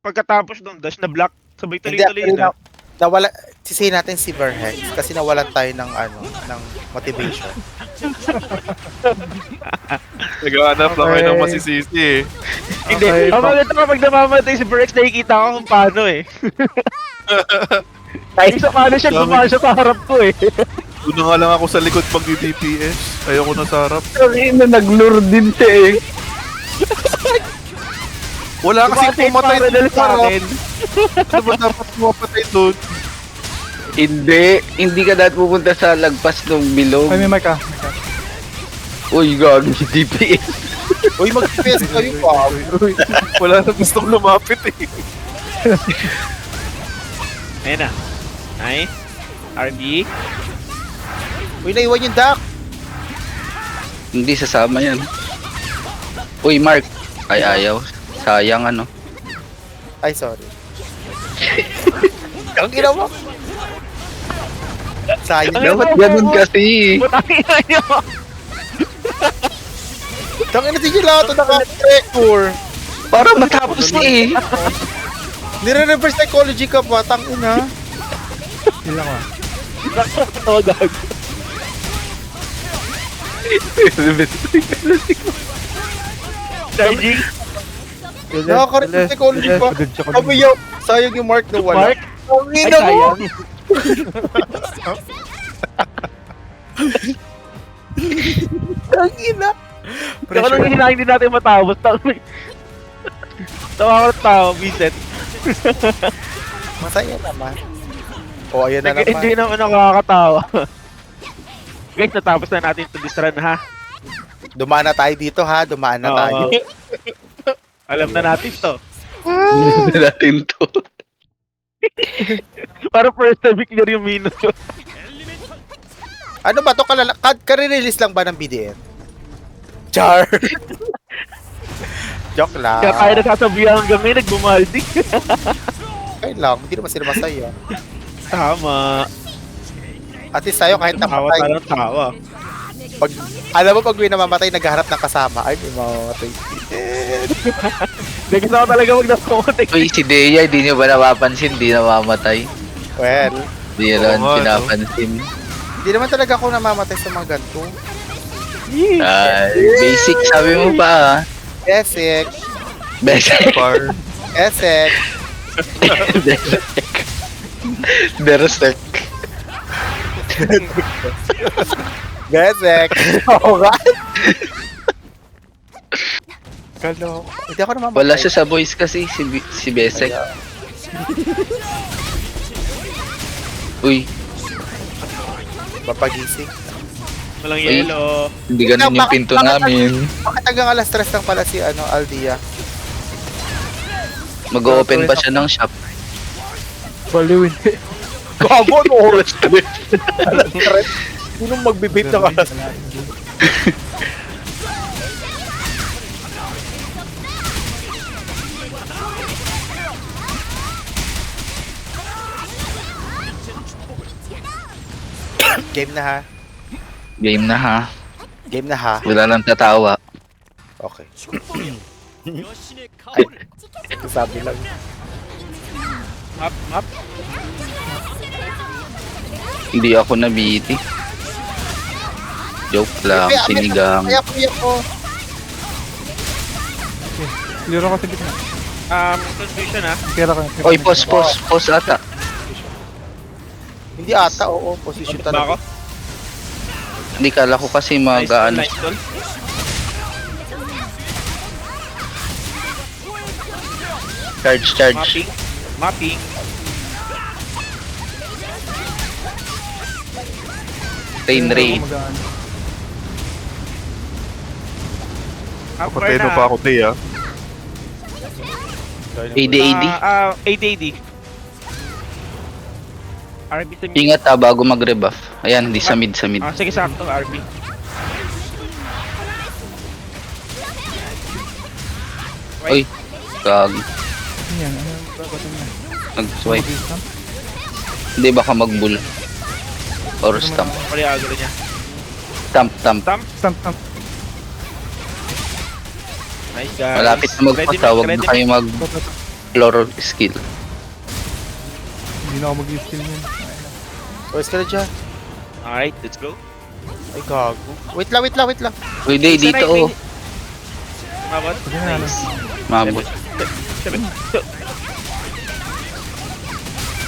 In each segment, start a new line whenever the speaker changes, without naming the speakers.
pagkatapos nung dash na block, sabay tuloy-tuloy na.
na, nawala, sisihin natin si Verhex kasi nawalan tayo ng ano, ng motivation.
Naghahanap lang kayo ng masisisi eh.
Hindi,
Okay,
ang
pa-
maganda kapag namamatay si Brex, nakikita ko kung paano eh. Ay, sa paano siya gumawa siya sa harap ko eh.
Doon na nga lang ako sa likod pag DPS. Ayoko na sa harap.
Sorry na nag-lure din siya eh.
Wala kasi pumatay
para
doon
akin.
Ano ba dapat pumapatay doon?
Hindi, hindi ka dapat pupunta sa lagpas ng bilog.
Ay, may mic ah.
Uy, gagi, DPS.
Uy, mag-FPS kayo pa.
Wala na gustong lumapit eh.
Ayun na. Nice. RB.
Uy, naiwan yung duck.
Hindi sasama yan. Uy, Mark. Ay, ayaw. Sayang ano.
Ay, sorry. Ang ginawa. Sayang.
Ang
Dapat
ina-
ganun kasi.
Putangin na niyo.
Tangin na ito naka-record.
Para matapos na eh.
Nire-reverse psychology ka pa, tangin na.
Ilang ah.
Oh, gag.
Nakaka-reverse psychology pa.
Pagod siya
Sabi yung, sayang yung mark na wala.
Mark?
Tangin
Ay,
na mo.
sayang.
Tangin na.
Kaya nung hinahin din natin matapos. tangin. Tawa ko ng tao, Vincent.
Masaya naman. O, ayan na naman.
naman nakakatawa. Guys, natapos na natin ito this run ha.
Dumaan na tayo dito ha, dumaan na tayo.
Alam na natin to.
Hindi natin to.
Para first time clear yung minus ko.
Ano ba to? Kalala- ka- Kare-release lang ba ng BDN? Char! Joke lang.
Kaya tayo nagsasabihan hanggang ngayon, nagbumaldi.
Okay lang, hindi naman sila masaya.
Tama.
At least tayo kahit
Tawa
namatay,
tayo ng tawa.
Pag, alam mo pag may namamatay, naghahanap ng kasama. Ay, may mamamatay.
Hindi gusto ko talaga mag nakamatay.
Uy, si Deya, hindi nyo ba napapansin? Di namamatay.
Well,
Di nyo
nga, no?
pinapansin.
hindi naman talaga ako namamatay sa mga ganito.
Ay, basic sabi mo pa ah.
Esek,
Basic.
Par.
Esek.
Berserk.
Besek. Oo nga. Kalo. Hindi ako namamatay.
Wala siya sa voice kasi, si, B- si Besek. Uy,
Papagising.
Walang
Uy.
yelo.
hindi ganun yung pinto namin.
Bakit hanggang alas stress lang pala si ano, Aldia?
Mag-open pa siya ng shop.
Baliw hindi.
Gago, stress? alas stress? Sinong magbibape ng alas Game na ha.
Game na ha.
Game na ha.
Wala lang tatawa.
Okay. Sabi lang.
Map, map.
Hindi ako nabiti. Joke lang,
Kaya-
sinigang.
Kaya kuya ko.
Clear ako sa gitna.
Um, confusion ha.
Clear ako.
Oy, pause, pause, pause ata.
Hindi ata, oo. Position
Ba ako?
talaga.
Hindi kala ko kasi mag
Nice,
ano.
nice tol.
Charge, charge.
Mapping. Mapping.
Rain, rain.
Up
Patay pa ako, Tay ah.
AD, AD.
Ah, uh, AD, AD. RB sa mid.
Ingat ah, bago mag-rebuff. Ayan, hindi sa mid, sa mid.
Ah, sige, sakto, RB.
Uy, gag.
Yan, ano yung niya?
Nag-swipe.
Mag-stamp?
Hindi, baka mag-bull. Or stamp.
Pali agro niya.
Stamp, stamp.
Stamp.
Stamp, stamp.
Nice guys.
Malapit na
ready
na kayo mag... Explore skill.
Hindi na ako mag-skill yun.
Pwes ka na dyan.
Alright, let's go.
Ay, gago. Wait lang, wait lang, wait lang.
Pwede
Isa
dito oh.
Mabot.
Na, ano.
Mabot.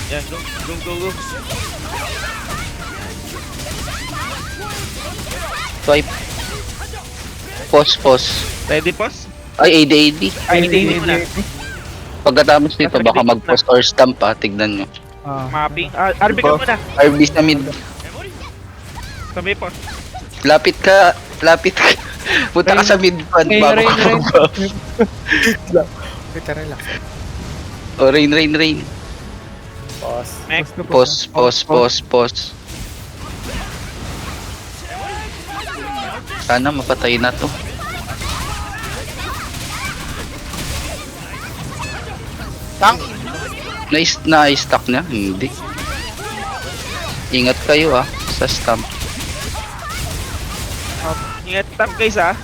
Yan, go, go, go, go.
Swipe. Pause, pause.
Ready, pause?
Ay, AD, AD.
Ay, hindi, hindi muna.
Pagkatapos nito, baka mag-pause or stamp pa. Tignan nyo.
Ah,
Mapping. Ah, RB ka muna.
RB sa mid.
Sabi, pause.
Lapit ka. Lapit ka. Punta ka sa mid front
Rain,
bago
rain,
ka
rain.
mag-buff.
Wait, relax.
O, rain, rain, rain.
Pause.
Next.
Pause,
Pause, pause, pause, pause. Sana mapatay na to.
Tank!
Nice na? Hindi. Ingat kayo ah sa stamp.
Ingat tap guys ah.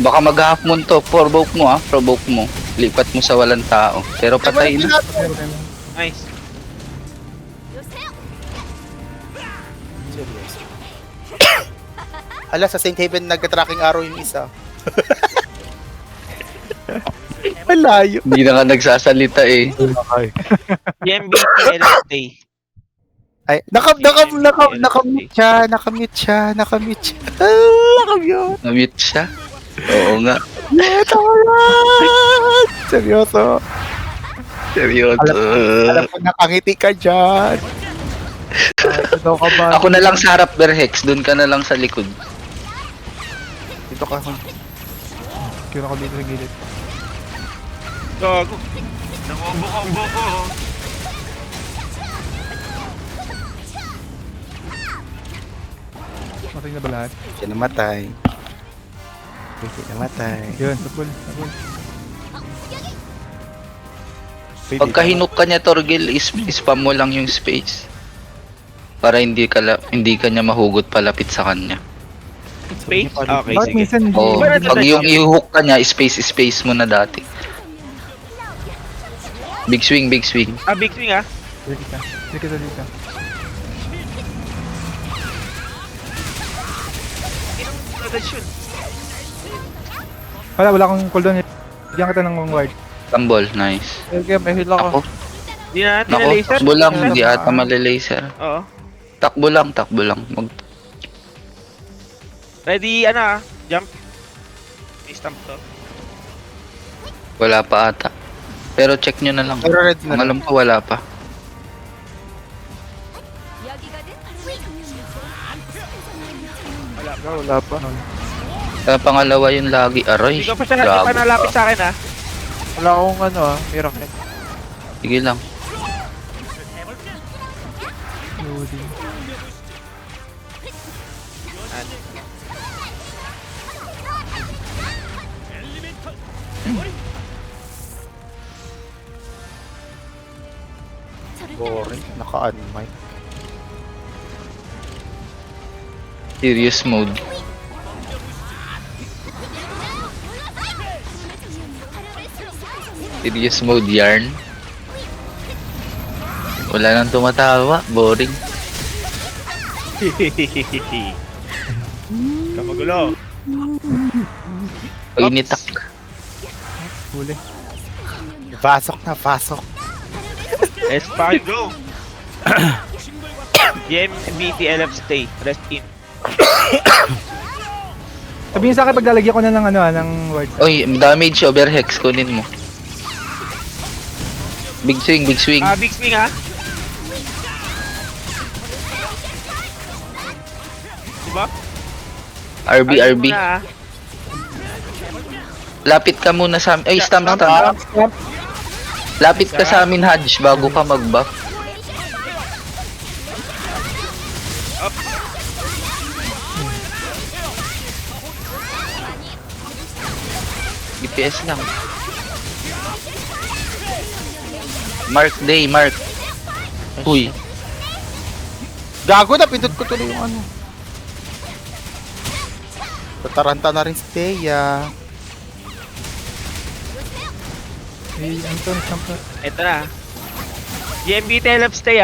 Baka mag-half moon to. Provoke mo ah. Provoke mo. Lipat mo sa walang tao. Pero patay na.
Nice.
Hala, sa St. Haven nagka-tracking arrow yung isa. Malayo.
Hindi na ka nagsasalita eh.
GMBT LST.
Ay, naka, naka, naka, nakamute siya, nakamute siya, nakamute siya. Ah, nakamute.
Na-mute siya. Oo nga.
Yeah, tama yan. Seryoso.
Seryoso.
Alam ko nakangiti ka dyan.
Ito daw ka ba?
Ako na lang sa harap, Berhex. Doon ka na lang sa likod.
Dito ka.
Kira ko dito sa gilid.
Gago. Nakubo-combo ko.
Matay na ba lahat?
Siya namatay. Siya namatay.
Yun, sabol, sabol.
Pagka hinook ka niya, Torgil, is spam mo lang yung space. Para hindi ka, la- hindi ka niya mahugot palapit sa kanya.
Space? Okay,
Bakit
sige.
minsan hindi?
Pero
pag yung i-hook ka niya, space, space mo na dati. Big swing, big swing.
Ah, big swing ah.
Kita. Sige kita dito.
Agad yun.
Wala, wala akong cooldown. Bigyan kita ng ward.
Tambol, nice.
Okay, may heal ako.
Ako,
Di na natin
nako,
na laser.
takbo lang, hindi ata mali-laser.
Oo.
Takbo lang, takbo lang. Mag
Ready, ano ah. Jump. May stamp to.
wala pa ata. Pero check nyo na lang.
Pero red na.
Ang alam ko wala pa.
Wala.
Wala pa.
Sa pangalawa yung lagi, aray.
Hindi ka pa siya, hindi pa nalapit sa akin ah.
Wala akong ano ah, miracle.
Sige lang.
Naka-unmic.
Serious mode. Serious mode yarn. Wala nang tumatawa. Boring.
Kamagulo.
Pag initak.
Huli.
Pasok na, pasok.
Let's fucking go. GMBT LF stay. Rest in.
Sabihin sa akin pag lalagyan ko na ng ano ah, ng ward.
Oy, damage overhex. Kunin mo. Big swing, big swing.
Ah, big swing ah. Diba?
RB,
Ayun
RB.
muna.
Lapit ka muna sa amin. Ay, stamp,
Stamp,
stamp. Lapit ka sa amin, Hadj, bago ka mag-buff. DPS lang. Mark Day, Mark. Uy,
Gago na, pindot ko tuloy yung ano. Tataranta na rin si Thea.
Hey, Anton, sampa.
Ito na. GMB Telep stay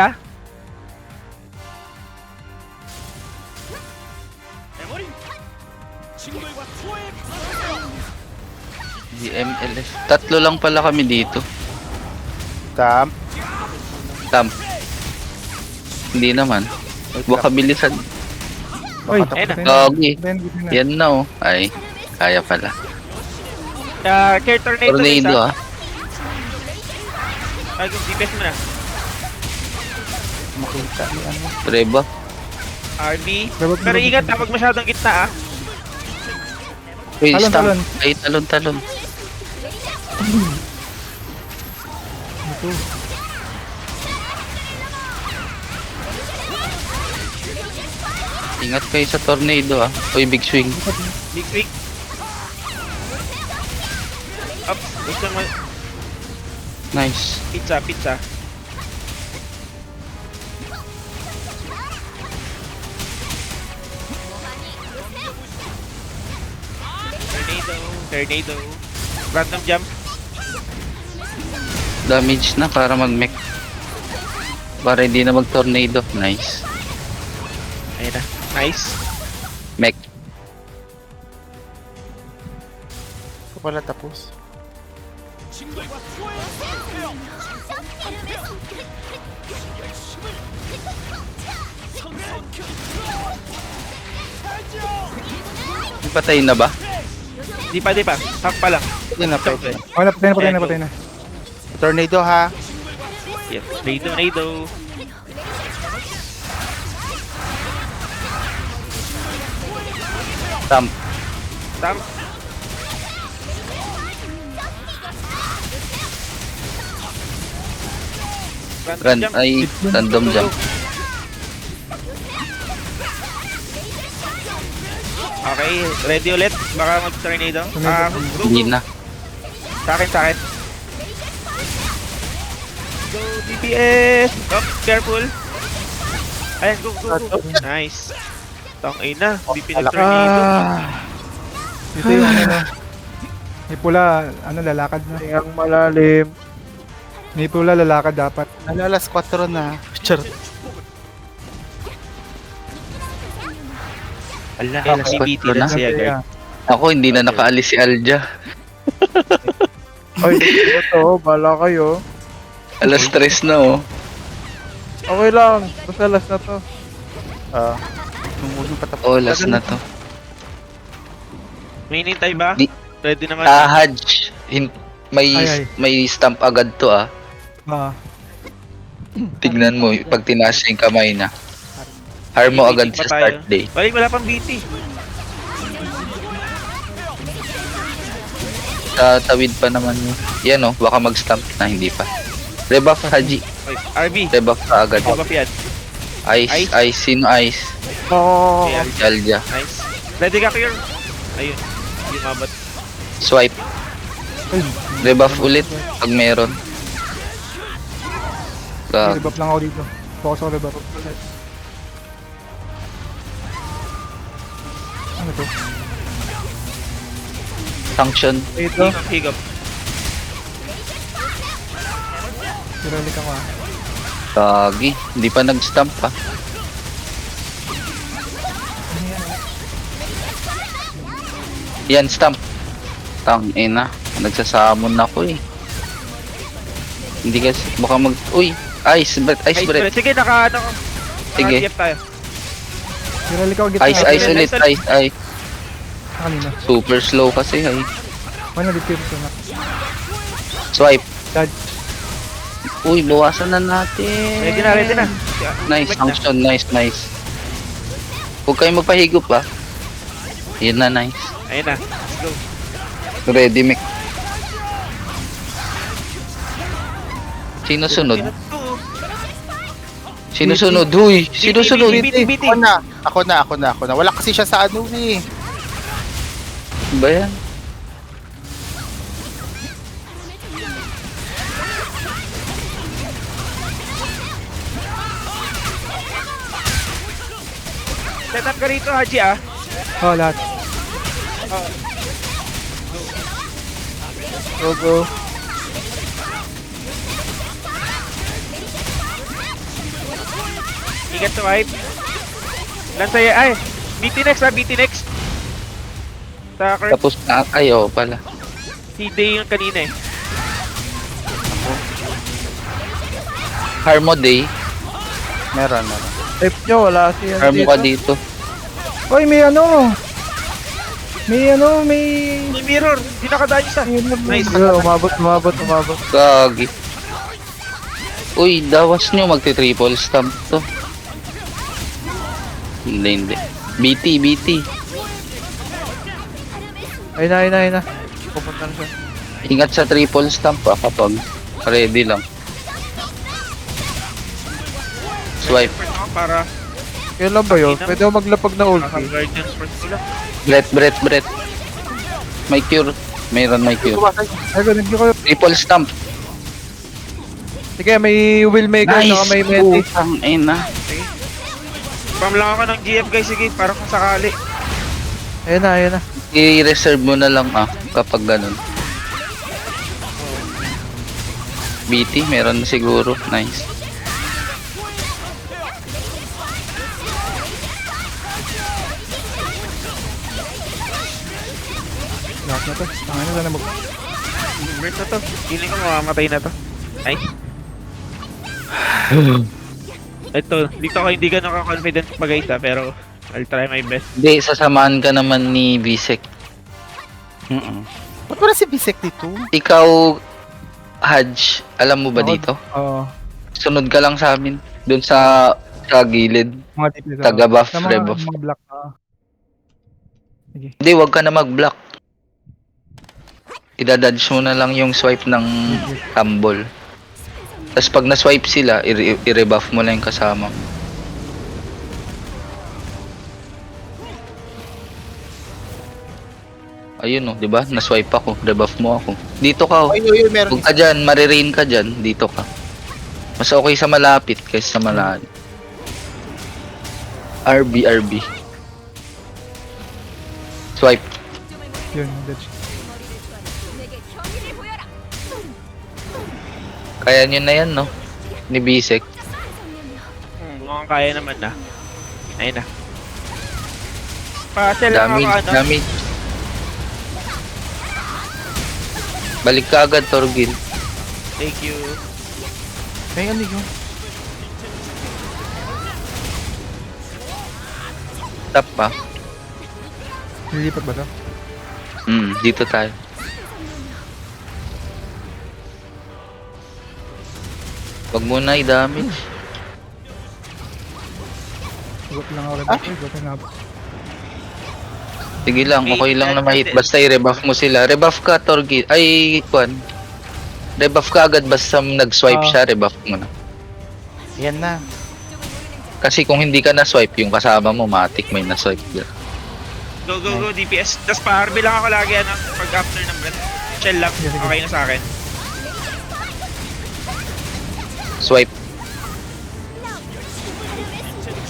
ah.
GMLF. Tatlo lang pala kami dito.
Tam.
Tam. Hindi naman. Baka bilisan.
Oy,
Ayun na.
na.
Yan na oh. Ay, kaya pala.
Uh, care tornado.
Tornado ah.
ah. Ay, DPS mo na.
Makita ni ano.
Treba.
RB. Pero ingat ha, pag masyadong gitna ah.
Uy,
Talon, talon.
Ay, talon, talon.
Ito.
Ingat kayo sa tornado ah. Uy, big swing.
Big week. Up. Gusto mo.
Nice.
Pizza, pizza. Tornado, tornado. Random jump.
Damage na para mag-mech. Para hindi na mag-tornado. Nice.
Ayun na. Nice.
Mech.
Ito pala tapos.
Patay na ba?
Di pa, di pa. Hack pa lang.
Na.
Oh, na, patay na, patay na, patay na.
Tornado ha.
Yes. Tornado, tornado. Tam. Random
Run. Ay, random jump.
Okay, ready ulit. Baka mag-tornado.
Tornado.
Ah.
Hindi na.
Sa akin, sa akin. Go, DPS! Oh, careful. Ayan, go, go, go. Nice. Tang ina, hindi pinag-tornado.
Ito yung ano. May pula, ano, lalakad na.
Ang malalim.
May pula, lalakad dapat.
Alalas 4 na. Charot.
Ala,
Okay,
LCBT
patro
na
na.
siya, guard.
Ako, hindi na nakaalis si Alja.
Ay, ito, bala kayo.
Alas stress na oh.
Okay lang, basta last na to.
Ah. Unang patapos.
Oh, last na to.
May inintay ba?
Di-
Ready naman.
Ah, Haj. Hin- may,
Ay, ay.
may stamp agad to ah.
Ah,
Tignan mo, pag tinaas niya yung kamay na. Harm mo agad sa start day.
Balik, wala pang BT.
Sa tawid pa naman yun. Yan oh, baka mag-stamp na, hindi pa. Rebuff Haji.
Okay, RB.
Rebuff ka agad.
Yan?
Ice,
Ice.
ice, sino ice?
Oo.
Ayan,
Si Alja.
nice. Ready ka, Cure? Ayun. Hindi mabat.
Swipe. Rebuff ulit pag meron. Gag.
rebuff lang ako dito. Focus ako rebuff. Ano to?
Sanction.
Ito.
Higop, higop.
Tiralik ako ah.
Gagi. Hindi pa nag-stamp pa. Yan, stamp. Tang ina. Nagsasamon na ako eh. Hindi kasi, baka mag... Uy! Ice breath, ice
Ice
breath.
breath. Sige, naka, ano ko.
Sige.
Naka-DF tayo.
Tiralik ako gitna.
Ice,
Ah,
ice
ice,
ulit,
ice.
ice, ice.
Kanina.
Super slow kasi ay.
Ano dito ito na?
Swipe.
Dad.
Uy, bawasan na natin.
Ready na, ready na.
Nice,
Wait na.
sanction, nice, nice. Huwag kayong magpahigop ah. Yun na, nice.
Ayun na. Let's go.
Ready, Mick. Sino sunod? Sino sunod? Huy! Sino sunod?
Na. Ako na, ako na, ako na. Wala kasi siya sa ano eh.
Ba yan?
Set up ka rito, Haji, ah.
Oh, lahat. Oh.
Go, go.
Ingat sa wipe. Lansaya, ay! BT next, ah, BT next. Sa.
Tapos na kayo pala.
Si Day yung kanina, eh.
Harmo Day.
Meron, meron.
Type nyo, wala siya
harmo
dito.
ka dito.
Oy, may ano. May ano, may...
May mirror, hindi nakadaan isa. Nice.
Yeah, umabot, umabot, umabot.
Gagi. Uy, dawas nyo magti-triple stamp to. Hindi, hindi. BT, BT.
Ayun na, ayun na, ayun na. Pupunta na siya.
Ingat sa triple stamp ah kapag ready lang. Swipe.
Para
Kailan ba yun? Pwede ako maglapag na ulti.
lang.
Breath, breath, breath. May cure. Mayroon may cure.
Ay, ganun ko.
Triple stamp.
Sige, may will maker,
Nice.
saka may meti.
Putang ina.
Spam lang ako ng GF guys, sige, para kung sakali.
Ayun na, ayun na.
I-reserve mo na lang ah kapag ganun. BT, meron na siguro. Nice.
Sana mag...
Burst na to. Feeling ko mamamatay na to. Ay. Ito, dito ako hindi ganun ka-confident pa guys ah, pero I'll try my best.
Hindi, sasamahan ka naman ni Bisek.
Mm-mm. Ba't wala si Bisek dito?
Ikaw, Haj, alam mo ba
Ako-
dito?
Oo.
Sunod ka lang sa amin. Doon sa sa gilid.
mga tip nito.
Taga buff,
Sa mga,
rebuff.
mga black. ah.
Hindi, wag ka na mag-block. Idadodge mo na lang yung swipe ng humble. Tapos pag na-swipe sila, i-rebuff mo lang yung kasama. mo. Ayun oh, 'di ba? Na-swipe ako, rebuff mo ako. Dito ka oh.
Ay, yun, yun, meron.
Huwag ka dyan, marirain ka dyan, dito ka. Mas okay sa malapit kaysa sa malayo. RB, RB. Swipe.
Yun, that's
Kaya nyo na yan, no? Ni Bisek.
Hmm, mukhang kaya naman na. Ayun na. Pa-sell lang
Damage,
ako ano.
damage. Balik ka agad, Torgil.
Thank you.
Ay, ano yun?
Tap pa.
Lilipat ba to?
Hmm, dito tayo. Wag mo na i-damage.
Got lang ako.
Ah?
Ay, got na ako.
Sige lang, okay lang na ma-hit. Basta i-rebuff mo sila. Rebuff ka, Torgil. Ay, Kwan. Rebuff ka agad basta nag-swipe
Ah.
siya, rebuff mo na.
Yan na.
Kasi kung hindi ka na-swipe, yung kasama mo, matik may na-swipe ka.
Go, go, go, DPS. Tapos pa-RB lang ako lagi ano, pag after ng breath. Chill lang, okay na sa akin.
Swipe.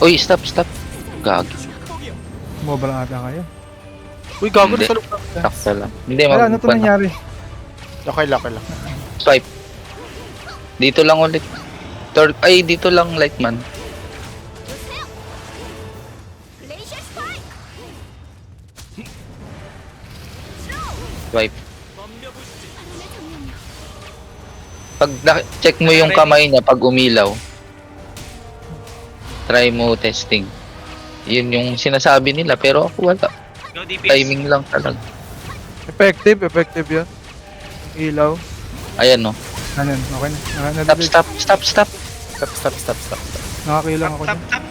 Uy, stop, stop. Gagi.
Mobile ata kayo.
Uy, gago
Hindi.
na sa loob.
Sakta lang. Hindi,
Wala, ano to
mag-
nangyari?
Okay lang, okay lang.
Swipe. Dito lang ulit. Tor ay, dito lang, Lightman. Swipe. Pag check mo yung kamay niya pag umilaw, try mo testing. Yun yung sinasabi nila pero ako wala.
Go, DPS.
Timing lang talaga.
Effective, effective yan. Ilaw.
Ayan no.
Ano yun? Okay na. Ah,
Stop,
nadali-
stop, stop, stop.
Stop, stop, stop, stop. stop.
Nakakailang
Tap,
ako
tap,
dyan.
tap.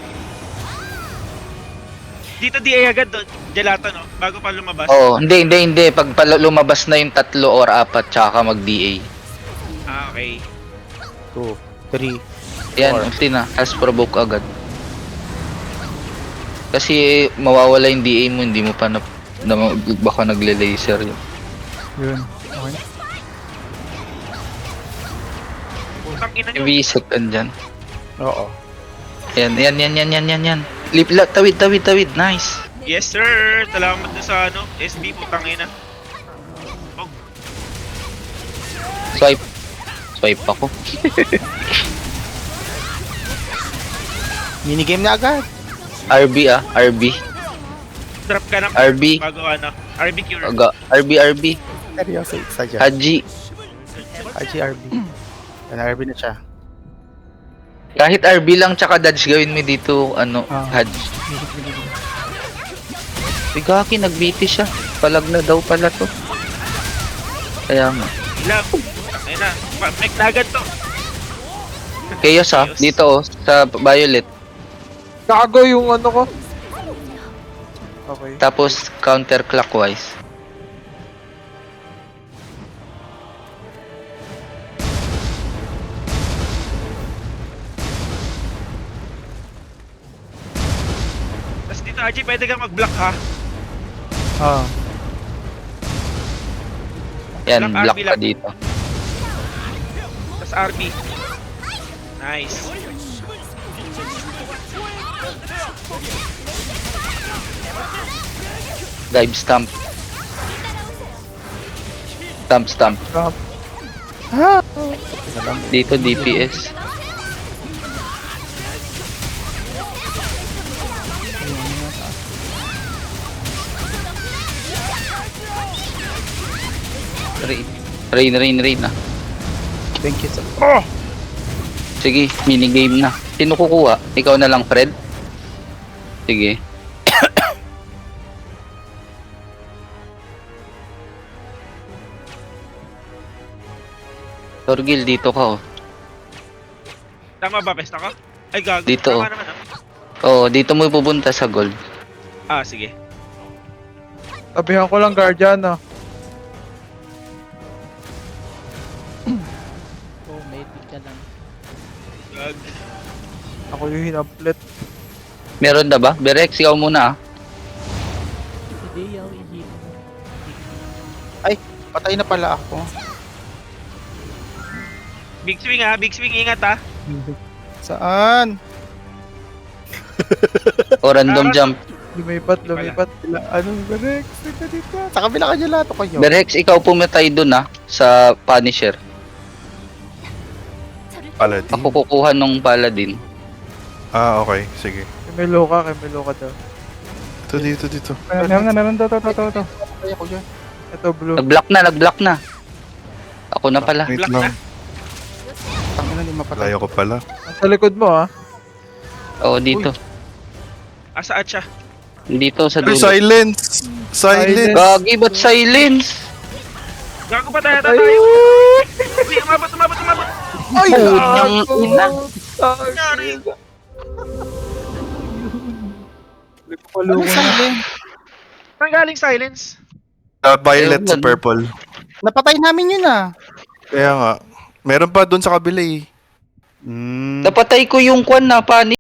Dito DA agad doon. Gelato no, bago pa lumabas.
Oo, hindi, hindi, hindi. Pag pala lumabas na yung tatlo or apat, tsaka ka mag-DA.
Ah, okay.
Two, three.
Yan,
Four.
ulti na. As provoke agad. Kasi mawawala yung DA mo, hindi mo pa na, na baka nagle-laser yun.
Yun. Okay na.
Putang ina nyo.
Dyan.
Oo.
Yan, yan, yan, yan, yan, yan, yan. Lip, la, tawid, tawid, tawid. Nice.
Yes sir! Salamat na sa ano, SB, putang ina. Oh,
Swipe. Swipe ako.
Minigame na agad.
RB ah, RB.
Drop ka ng
RB.
bago ano. RB cure.
Aga, RB, RB.
Seryoso, sadya.
Haji.
RGRB. Yan, RB na siya.
Kahit RB lang tsaka dodge gawin mo dito, ano,
Ah.
Haji. Bigaki, nag-BT siya. Palag na daw pala to. Kaya nga.
Love. Ayun na. Make na agad to.
Chaos ah,
Chaos.
dito oh, sa Violet.
Gago yung ano ko. Okay.
Tapos counterclockwise.
Tapos dito, Haji, pwede kang mag-block ha.
Ah.
Yan,
Block
block
RB
ka
lang.
dito.
Tapos RB. Nice.
Dive stamp. Stamp, stamp.
Stamp.
Dito DPS. Rain, rain, rain, rain ah.
Thank you so
Sige, minigame na. Sino kukuha? Ikaw na lang, Fred? Sige. Torgil, dito ka oh.
Tama ba, best ako? Ay, gago.
Dito,
Tama
oh.
naman ah.
Oo, dito mo pupunta sa gold.
Ah, sige.
Tabihan ko lang guardian ah. Ako yung hinaplet.
Meron na ba? Berex, ikaw muna ah.
Hindi, yaw, i-hit.
Patay na pala ako.
Big swing ha, big swing, ingat ha.
Saan?
O random
Ah,
jump.
Lumipat, lumipat.
Anong Berex? Teka dito. Sa kabila ka lato kayo.
Berex, ikaw pumatay dun ah, sa Punisher.
Paladin.
Ako kukuha nung Paladin.
Ah, okay. Sige.
May loka, kay may loka daw.
Ito dito, dito.
Meron na, meron to, to, to, to, to.
Dyan.
Ito blue.
Nag-block na, nag-block na. Ako na pala.
Wait
Black
lang.
na.
Tangina ni mapatay.
Layo ko pala.
Sa likod mo ah.
Oo, dito.
Asaan siya?
Dito sa
Ay,
dulo.
silence! Silence!
Gagi, ba't silence?
Gago pa tayo, tayo. Hindi, umabot, umabot, umabot.
Ay, Putang ina.
Nangyari.
Ano silent?
Saan galing silence?
Sa violet sa purple.
Napatay namin yun ah.
Kaya nga. Meron pa dun sa kabila eh.
Hmm.
Napatay ko yung kwan na, pani.